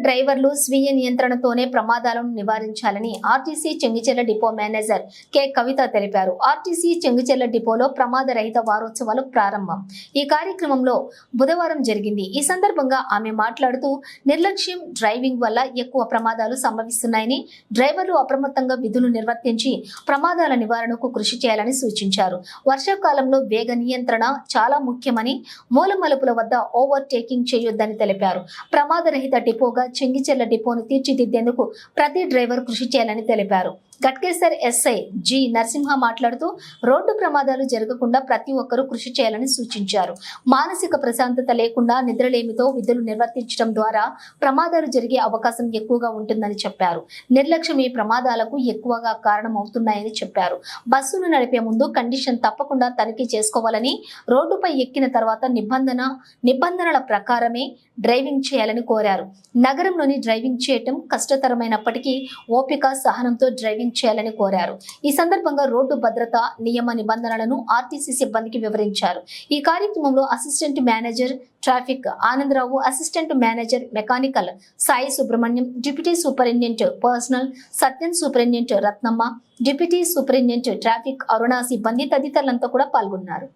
డ్రైవర్లు స్వీయ నియంత్రణతోనే ప్రమాదాలను నివారించాలని RTC Chengicherla depot manager K. Kavitha తెలిపారు. ఆర్టీసీ చెంగిచెర్ల డిపోలో ప్రమాద రహిత వారోత్సవాలు ప్రారంభం. ఈ కార్యక్రమంలో బుధవారం జరిగింది. ఈ సందర్భంగా ఆమె మాట్లాడుతూ నిర్లక్ష్యం డ్రైవింగ్ వల్ల ఎక్కువ ప్రమాదాలు సంభవిస్తున్నాయని డ్రైవర్లు అప్రమత్తంగా విధులు నిర్వర్తించి ప్రమాదాల నివారణకు కృషి చేయాలని సూచించారు. వర్షాకాలంలో వేగ నియంత్రణ చాలా ముఖ్యమని మూలమలుపుల వద్ద ఓవర్ టేకింగ్ చేయొద్దని తెలిపారు. ప్రమాదరహిత డిపోగా చెంగిచెర్ల డిపోను తీర్చిదిద్దేందుకు ప్రతి డ్రైవర్ కృషి చేయాలని తెలిపారు. గట్కేసర్ ఎస్ఐ జి నరసింహ మాట్లాడుతూ రోడ్డు ప్రమాదాలు జరగకుండా ప్రతి ఒక్కరూ కృషి చేయాలని సూచించారు. మానసిక ప్రశాంతత లేకుండా నిద్రలేమితో విధులు నిర్వర్తించడం ద్వారా ప్రమాదాలు జరిగే అవకాశం ఎక్కువగా ఉంటుందని చెప్పారు. నిర్లక్ష్యం ఈ ప్రమాదాలకు ఎక్కువగా కారణమవుతున్నాయని చెప్పారు. బస్సును నడిపే ముందు కండిషన్ తప్పకుండా తనిఖీ చేసుకోవాలని రోడ్డుపై ఎక్కిన తర్వాత నిబంధన నిబంధనల ప్రకారమే డ్రైవింగ్ చేయాలని కోరారు. నగరంలోని డ్రైవింగ్ చేయటం కష్టతరమైనప్పటికీ ఓపిక సహనంతో డ్రైవింగ్ చేయాలని కోరారు. ఈ సందర్భంగా రోడ్డు భద్రత నియమ నిబంధనలను ఆర్టీసీ సిబ్బందికి వివరించారు. ఈ కార్యక్రమంలో assistant manager traffic Anandarao assistant manager mechanical Sai Subrahmanyam deputy superintendent personnel Satyan superintendent Ratnamma deputy superintendent traffic Aruna సిబ్బంది తదితరులంతా కూడా పాల్గొన్నారు.